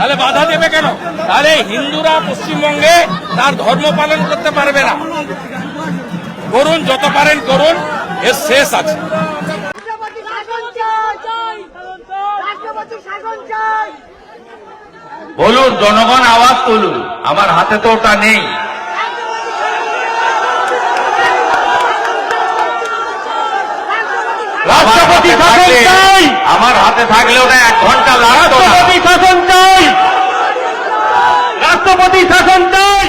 তাহলে বাধা দেবে কেন? তাহলে হিন্দুরা পশ্চিমবঙ্গে তার ধর্ম পালন করতে পারবে না। করুন যত পারেন করুন এর শেষ আছে। বলুন জনগণ আওয়াজ তুলুন। আমার হাতে তো ওটা নেই। রাষ্ট্রপতি শাসন চাই! আমার হাতে থাকলে ওটা এক ঘণ্টা লাগতো রাষ্ট্রপতি শাসন চাই! রাষ্ট্রপতি শাসন চাই!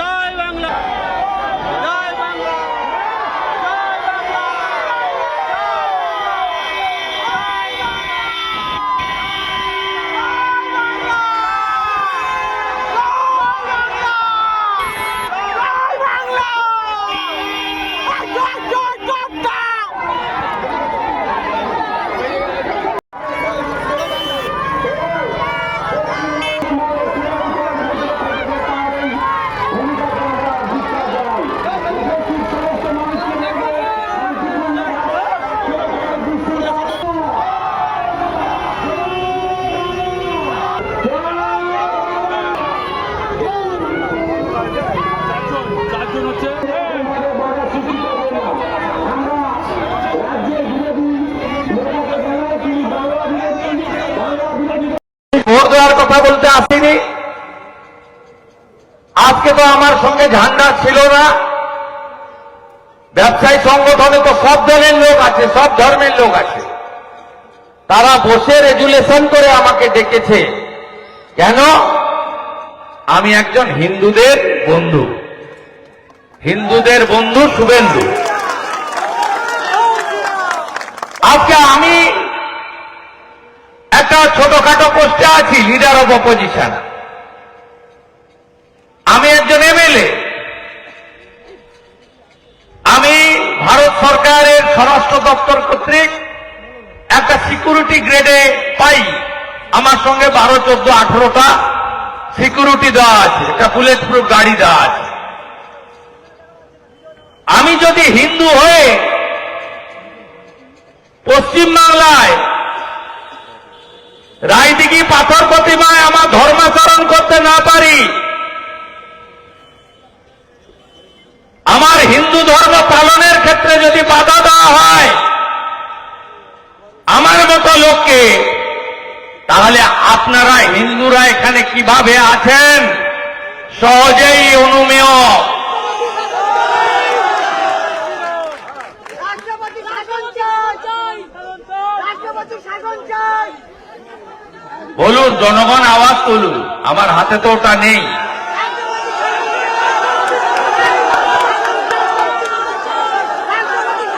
জয় বাংলা জয় বাংলা ভোট দেওয়ার কথা বলতে আসিনি। আজকে তো আমার সঙ্গে ঝান্ডা ছিল না। ব্যবসায়ী সংগঠনে তো সব দলের লোক আছে, সব ধর্মের লোক আছে। তারা বসে রেজুলেশন করে আমাকে ডেকেছে। কেন? আমি একজন হিন্দুদের বন্ধু। হিন্দুদের বন্ধু শুভেন্দু আজকে আমি একটা ছোটখাটো পোস্টে আছি লিডার অফ অপোজিশন আমি একজন এমএলএ। আমি ভারত সরকারের স্বরাষ্ট্র দপ্তর কর্তৃক একটা সিকিউরিটি গ্রেডে পাই। আমার সঙ্গে বারো, চোদ্দ, আঠারোটা সিকিউরিটি দেওয়া আছে। একটা বুলেট প্রুফ গাড়ি দেওয়া আছে। আমি যদি হিন্দু হয়ে পশ্চিমবাংলায় রায়দিঘি পাথর প্রতিমায় আমার ধর্মাচরণ করতে না পারি। আমার হিন্দু ধর্ম পালনের ক্ষেত্রে যদি বাধা দেওয়া হয় আমার মতো লোককে, তাহলে আপনারা হিন্দুরা এখানে কীভাবে আছেন? সহজেই অনুমেয় রাষ্ট্রপতি শাসন চাই রাষ্ট্রপতি শাসন চাই বলুন জনগণ আওয়াজ তুলুন। আমার হাতে তো ওটা নেই।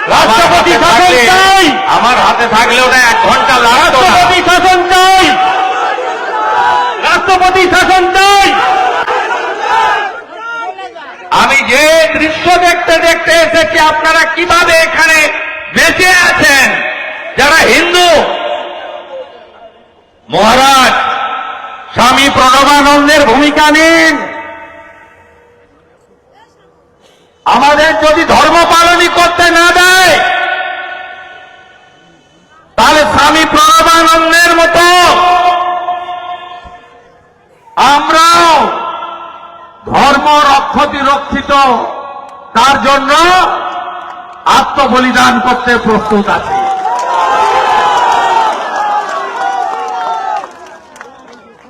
রাষ্ট্রপতি আমার হাতে শাসন থাকলে- চাই। আমার হাতে থাকলে ওটা এক ঘণ্টা লাগতো। রাষ্ট্রপতি শাসন চাই। রাষ্ট্রপতি শাসন চাই। আমি যে দৃশ্য দেখতে দেখতে এসেছি আপনারা কীভাবে এখানে বেঁচে আছেন? যারা হিন্দু মহারাজ স্বামী প্রণবানন্দের ভূমিকা নিন। আমাদের যদি ধর্ম পালনই করতে না দেয়, তাহলে স্বামী প্রণবানন্দের মতো আমরাও ধর্ম রক্ষতি রক্ষিত, তার জন্য আত্মবলিদান করতে প্রস্তুত আছি।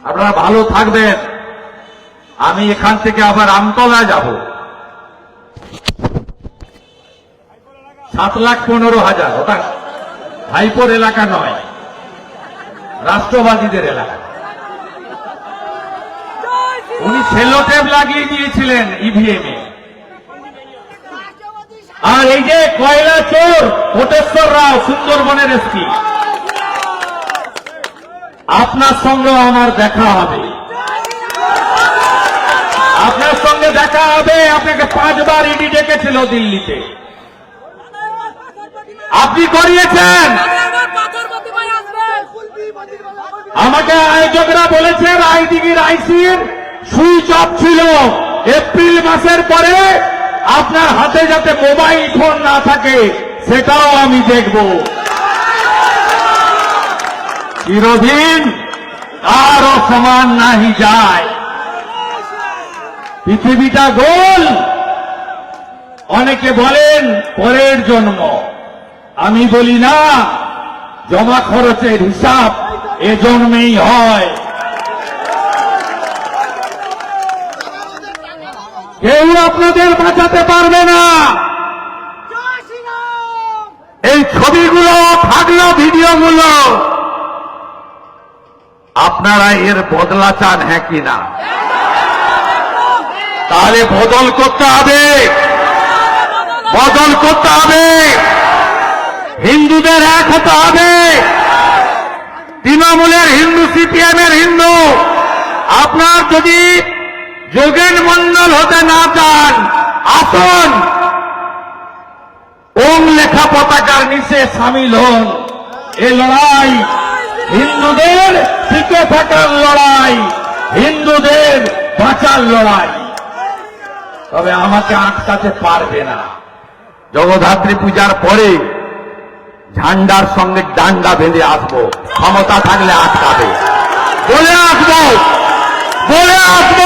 আপনারা ভালো থাকবেন। আমি এখান থেকে আবার আমতলা যাব। সাত লাখ পনেরো হাজার, ওটা ভাইপোর এলাকা নয়, রাষ্ট্রবাদীদের এলাকা। উনি সেলোটেপ লাগিয়ে দিয়েছিলেন ইভিএম এ। আর এই যে কয়লা চোর, কোটেশ্বর রাও, সুন্দরবনের এসপি। আপনার সঙ্গে আমার দেখা হবে। আপনার সঙ্গে দেখা হবে, আপনাকে পাঁচবার ইডি ডেকেছিল দিল্লিতে। আপনি করিয়েছেন? আমাকে আয়োজকরা বলেছে রায়দিঘির আইসির সুইচ অফ ছিল। এপ্রিল মাসের পরে আপনার হাতে যাতে মোবাইল ফোন না থাকে, সেটাও আমি দেখব। চিরদিন কারও সমান নাহি যায়। পৃথিবীটা গোল। অনেকে বলেন, পরের জন্ম। আমি বলি না, জমা খরচের হিসাব এ জন্মেই হয়। কেউ আপনাদের বাঁচাতে পারবে না। এই ছবিগুলো, থাকল ভিডিওগুলো। আপনারা এর বদলা চান হ্যাঁ কি না? তাহলে বদল করতে হবে। বদল করতে হবে। হিন্দুদের এক হতে হবে। তৃণমূলের হিন্দু সিপিএম এর হিন্দু, আপনার যদি যোগেন মন্ডল হতে না চান, আসুন। ওম লেখা পতাকার নিচে সামিল হন। এ লড়াই হিন্দুদের টিকে থাকার লড়াই, হিন্দুদের বাঁচার লড়াই। তবে আমাকে আটকাতে পারবে না। জগদ্ধাত্রী পূজার পরে ঝান্ডার সঙ্গে ডান্ডা বেঁধে আসব। ক্ষমতা থাকলে আটকাবে। বলে আসব। বলে আসব।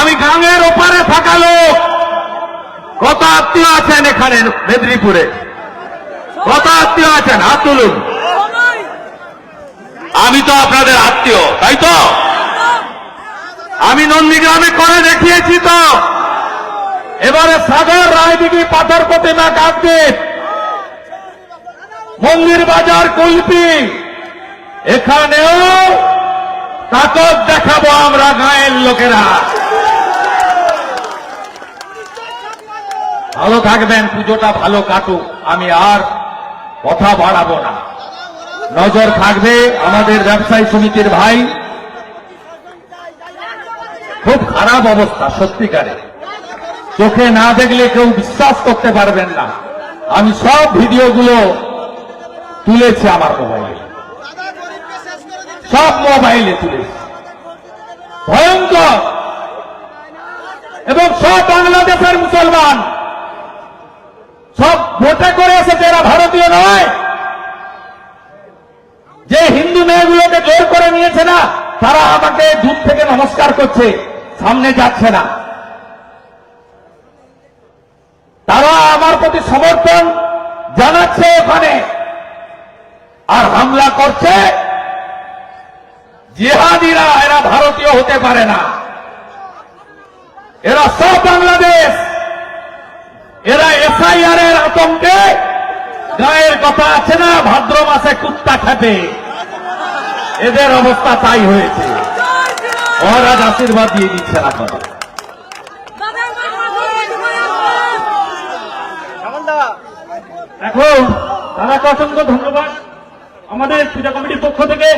আমি গাঙের ওপারে থাকা লোক। কত আত্মীয় আছেন এখানে মেদিনীপুরে? কত আত্মীয় আছেন? হাত তুলুন। আমি তো আপনাদের আত্মীয়, তাই তো? আমি নন্দীগ্রামে করে দেখিয়েছি তো। এবারে সাগর রায়দিঘি পাথর না কাকদ্বীপ। মন্দির বাজার কুলপি। এখানেও তাকত দেখাবো আমরা গায়ের লোকেরা। ভালো থাকবেন, পুজোটা ভালো কাটুক। আমি আর কথা বাড়াবো না। নজর থাকবে আমাদের ব্যবসায়ী সমিতির ভাই। খুব খারাপ অবস্থা, সত্যিকারে। চোখে না দেখলে কেউ বিশ্বাস করতে পারবেন না। আমি সব ভিডিওগুলো তুলেছি আমার মোবাইলে। সব মোবাইলে তুলেছে। ভয়ঙ্কর! এবং সব বাংলাদেশের মুসলমান, সব ভোটে করে এসেছে এরা ভারতীয় নয়। যে হিন্দু মেয়েগুলোকে জোর করে নিয়েছে না, তারা আমাকে দূর থেকে নমস্কার করছে। সামনে যাচ্ছে না। তারা আমার প্রতি সমর্থন জানাচ্ছে ওখানে। আর হামলা করছে। জিহাদিরা, এরা ভারতীয় হতে পারে না। এরা সব বাংলাদেশ। এরা এসআইআর এর আতঙ্কে। গায়ের কথা আছে না, ভাদ্র মাসে কুত্তা খাবে এদের অবস্থা তাই হয়েছে। মহারাজ আশীর্বাদ দিয়ে এখন দাদাকে অসংখ্য ধন্যবাদ। আমাদের পূজা কমিটির পক্ষ থেকে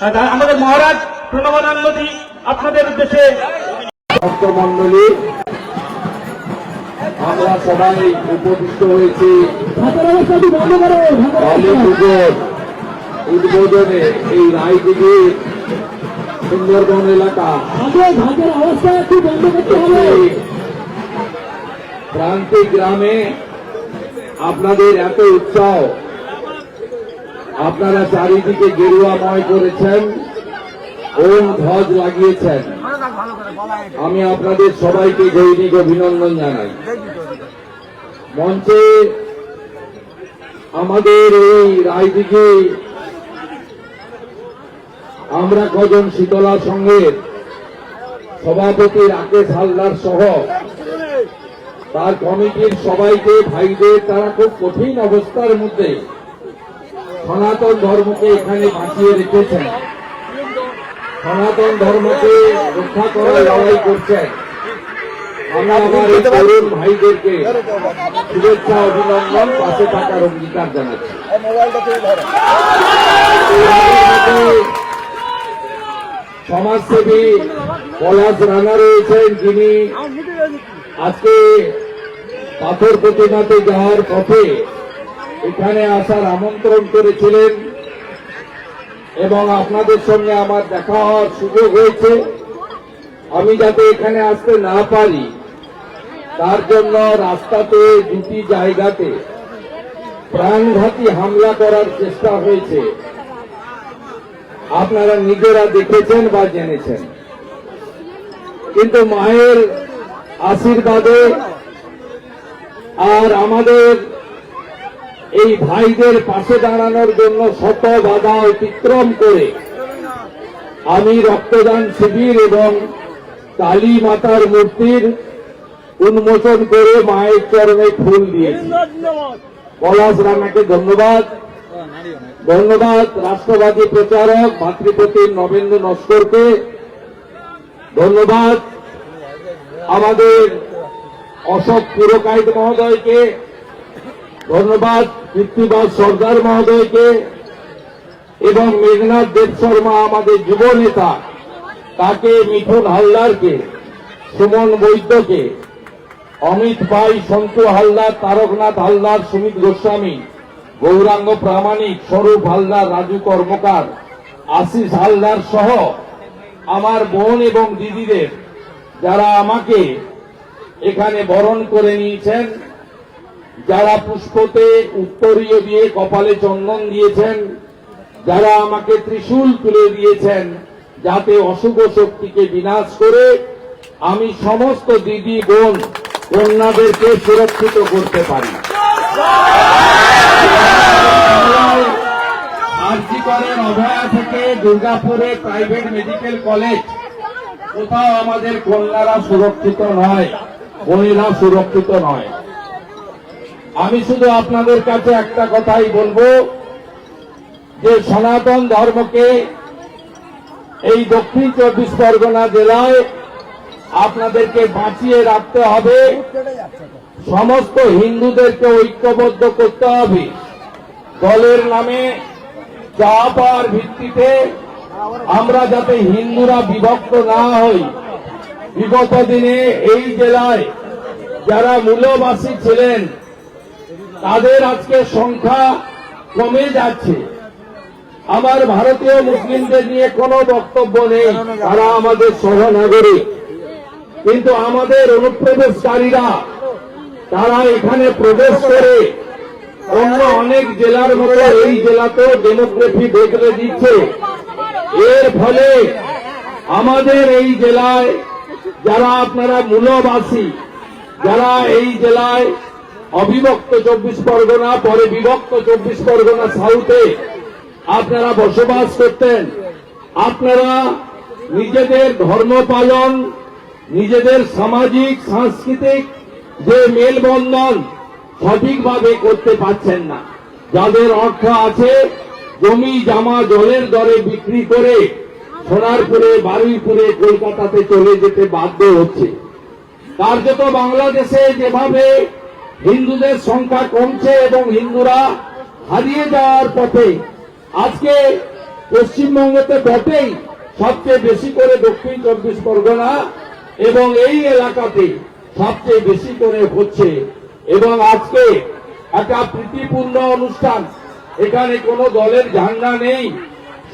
দাদা আমাদের মহারাজ প্রণবানন্দী আপনাদের উদ্দেশ্যে ভক্তমন্ডলী আমরা সবাই উপবিষ্ট হয়েছি। উদ্বোধনে এই রায়দিঘির সুন্দরবন এলাকা। প্রান্তিক গ্রামে আপনাদের এত উৎসাহ। আপনারা চারিদিকে গেরুয়াময় করেছেন ওম ধ্বজ লাগিয়েছেন। আমি আপনাদের সবাইকে দৈনিক অভিনন্দন জানাই। মঞ্চে আমাদের এই রায়দিঘি আমরা কজন শীতলা সংঘের সভাপতি রাকেশ হালদার সহ তার কমিটির সবাইকে, ভাইদের, তারা খুব কঠিন অবস্থার মধ্যে সনাতন ধর্মকে এখানে বাঁচিয়ে রেখেছেন। সনাতন ধর্মকে রক্ষা করার লড়াই করছেন। আমরা আমার এই তরুণ ভাইদেরকে শুভেচ্ছা, অভিনন্দন, পাশে থাকার অঙ্গীকার জানাচ্ছি। সমাজসেবী পলাশ রানা রয়েছেন যিনি আজকে পাথর প্রতিমাতে যাওয়ার পথে এখানে আসার আমন্ত্রণ করেছিলেন এবং আপনাদের সঙ্গে আমার দেখা হওয়ার সুযোগ হয়েছে। আমি যাতে এখানে আসতে না পারি, তার জন্য রাস্তাতে দুটি জায়গাতে প্রাণঘাতী হামলা করার চেষ্টা হয়েছে। আপনারা নিজেরা দেখেছেন বা জেনেছেন। কিন্তু মায়ের আশীর্বাদে আর আমাদের এই ভাইদের পাশে দাঁড়ানোর জন্য শত বাধা অতিক্রম করে আমি রক্তদান শিবির এবং কালী মাতার মূর্তির উন্মোচন করে মায়ের চরণে ফুল দিয়েছি। পলাশ রানাকে ধন্যবাদ। ধন্যবাদ রাষ্ট্রবাদী প্রচারক মাতৃপতি নবেন্দ্র নস্করকে ধন্যবাদ। আমাদের অশোক পুরকাইত মহোদয়কে ধন্যবাদ কীর্তিবাস সর্দার মহোদয়কে এবং মেঘনাথ দেব শর্মা, আমাদের যুব নেতা, তাকে মিঠুন হালদারকে, সুমন বৈদ্যকে, অমিত ভাই, সন্তু হালদার, তারকনাথ হালদার, সুমিত গোস্বামী গৌরাঙ্গ প্রামাণিক, স্বরূপ হালদার, রাজু কর্মকার, আশিস হালদার সহ আমার বোন এবং দিদিদের যারা আমাকে এখানে বরণ করে নিয়েছেন, যারা পুষ্পতে উত্তরীয় দিয়ে কপালে চন্দন দিয়েছেন, যারা আমাকে ত্রিশূল তুলে দিয়েছেন যাতে অশুভ শক্তিকে বিনাশ করে আমি সমস্ত দিদি বোন কন্যাদেরকে সুরক্ষিত করতে পারি। দুর্গাপুরে প্রাইভেট মেডিকেল কলেজ। কোথাও আমাদের কন্যারা সুরক্ষিত নয় সুরক্ষিত নয়। আমি শুধু আপনাদের কাছে একটা কথাই বলব, যে সনাতন ধর্মকে এই দক্ষিণ চব্বিশ পরগনা জেলায় আপনাদেরকে বাঁচিয়ে রাখতে হবে। সমস্ত হিন্দুদেরকে ঐক্যবদ্ধ করতে হবে। দলের নামে চা পাওয়ার ভিত্তিতে আমরা যাতে হিন্দুরা বিভক্ত না হই। বিগত দিনে এই জেলায় যারা মূলবাসী ছিলেন, তাদের আজকে সংখ্যা কমে যাচ্ছে। আমার ভারতীয় মুসলিমদের নিয়ে কোনো বক্তব্য নেই, তারা আমাদের সহনাগরিক। কিন্তু আমাদের অনুপ্রবেশকারীরা তারা এখানে প্রবেশ করে অন্য অনেক জেলার মতো এই জেলাতেও ডেমোগ্রাফি দেখলে দিচ্ছে। এর ফলে আমাদের এই জেলায় যারা আপনারা মূলবাসী, যারা এই জেলায় অবিভক্ত চব্বিশ পরগনা, পরে বিভক্ত চব্বিশ পরগনা সাউথে আপনারা বসবাস করতেন। আপনারা নিজেদের ধর্ম পালন, নিজেদের সামাজিক, সাংস্কৃতিক যে মেলবন্ধন সঠিকভাবে করতে পারছেন না। যাদের অর্থ আছে, জমি জামা জলের দরে বিক্রি করে সোনারপুরে, বারুইপুরে, কলকাতাতে চলে যেতে বাধ্য হচ্ছে। কার্যত বাংলাদেশে যেভাবে হিন্দুদের সংখ্যা কমছে এবং হিন্দুরা হারিয়ে যাওয়ার পথে, আজকে পশ্চিমবঙ্গতে বটেই সবচেয়ে বেশি করে দক্ষিণ চব্বিশ পরগনা এবং এই এলাকাতে সবচেয়ে বেশি করে হচ্ছে। এবং আজকে একটা প্রীতিপূর্ণ অনুষ্ঠান। এখানে কোনো দলের ঝান্ডা নেই।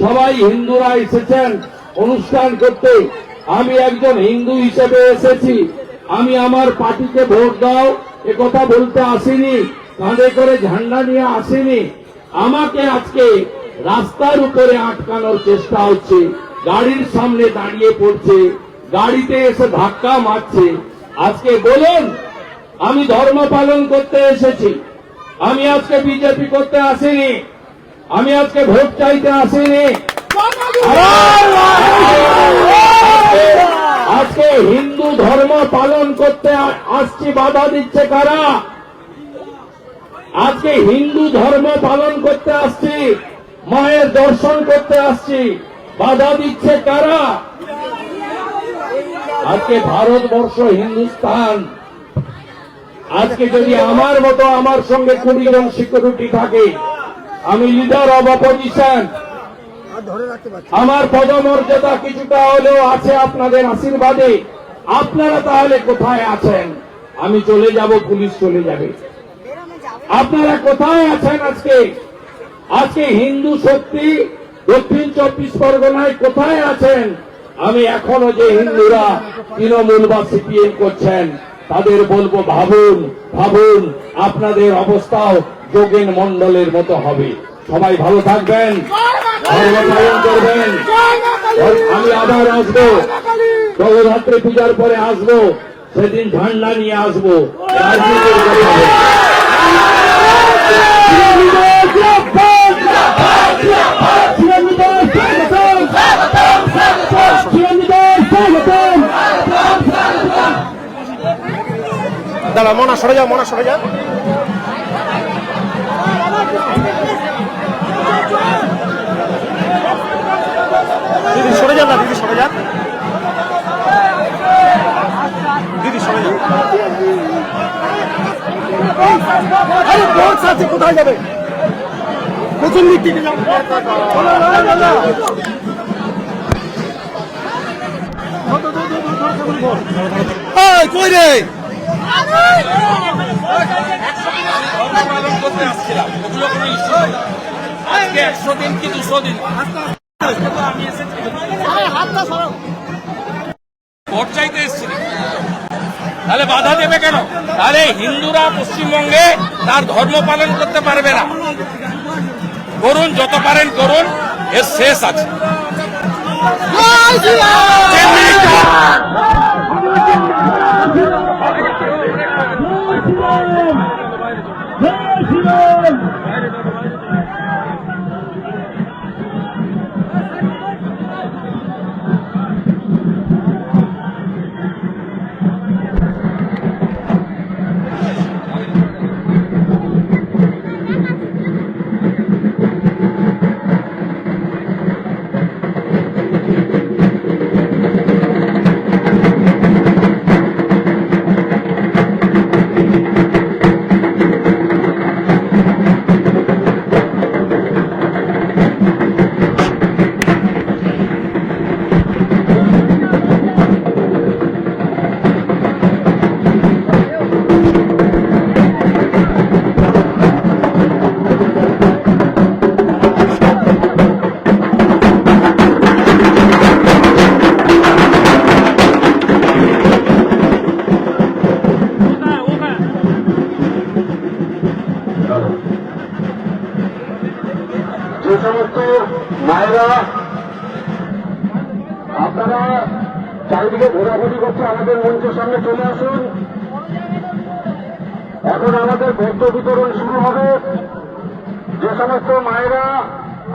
সবাই হিন্দুরা এসেছেন অনুষ্ঠান করতে। আমি একজন হিন্দু হিসেবে এসেছি। আমি আমার পার্টিকে ভোট দাও, এ কথা বলতে আসিনি, কাঁধে করে ঝান্ডা নিয়ে আসিনি। আমাকে আজকে রাস্তার উপরে আটকানোর চেষ্টা হচ্ছে। গাড়ির সামনে দাঁড়িয়ে পড়ছে। গাড়িতে এসে ধাক্কা মারছে। আজকে বলুন, আমি ধর্ম পালন করতে এসেছি। আমি আজকে বিজেপি করতে আসিনি। আমি আজকে ভোট চাইতে আসিনি। আজকে হিন্দু ধর্ম পালন করতে আসছি, বাধা দিচ্ছে কারা? আজকে হিন্দু ধর্ম পালন করতে আসছি, মায়ের দর্শন করতে আসছি, বাধা দিচ্ছে কারা? আজকে ভারতবর্ষ হিন্দুস্তান। আজকে যদি আমার মতো আমার সঙ্গে কুড়ি জন সিকিউরিটি থাকে, আমি লিডার অব অপোজিশন আমার পদমর্যাদা কিছুটা হলেও আছে আপনাদের আশীর্বাদে। আপনারা তাহলে কোথায় আছেন? আমি চলে যাব, পুলিশ চলে যাবে। আপনারা কোথায় আছেন আজকে? আজকে হিন্দু শক্তি দক্ষিণ চব্বিশ পরগনায় কোথায় আছেন? আমি এখনও যে হিন্দুরা তৃণমূল বা সিপিএম করছেন, তাদের বলব, ভাবুন ভাবুন, আপনাদের অবস্থাও যোগেন মন্ডলের মতো হবে। সবাই ভালো থাকবেন। করবেন আমি আবার আসব। জগদ্ধাত্রী পূজার পরে আসব। সেদিন ঝান্ডা নিয়ে আসব। রাজনীতির কথা দাঁড়া মনা সরে যাও মনা সরে যাও দিদি সরে যান না দিদি সরে যান দিদি সরে যান আরে বক্স আছে কোথায় যাবে? প্রথম দিক থেকে যাও। কই রে? পালন করতে আসছিলাম ওগুলো কোনো ইস্যু আজকে একশো দিন কি দুশো দিন আমি এসেছি ভোট চাইতে এসেছি তাহলে বাধা দেবে কেন? তাহলে হিন্দুরা পশ্চিমবঙ্গে তার ধর্ম পালন করতে পারবে না। করুন যত পারেন করুন এর শেষ আছে।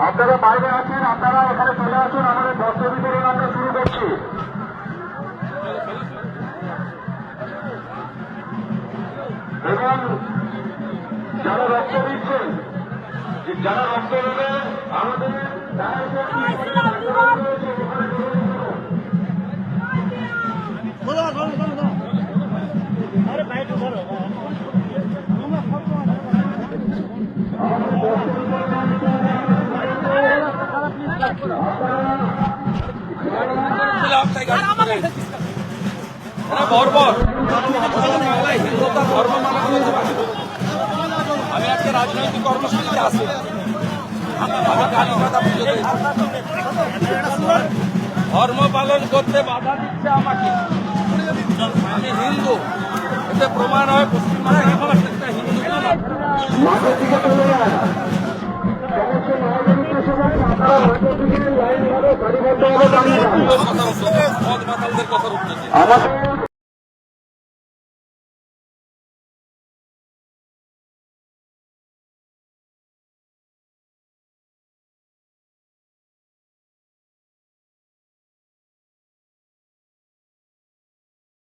আপনারা বাইরে আছেন আপনারা এখানে চলে আসুন আমাদের বস্ত্র বিতরণ আমরা শুরু করছি। এবং যারা রক্ত দিচ্ছেন যারা রক্ত দেবে আমাদের আমি আজকে রাজনৈতিক কর্মসূচিতে আসি আমি কালী মাতা পুজোতে এসেছি। ধর্ম পালন করতে বাধা দিচ্ছে আমাকে আমি হিন্দু এতে প্রমাণ হয় পশ্চিমবঙ্গে প্রত্যেকটা হিন্দু আমাদের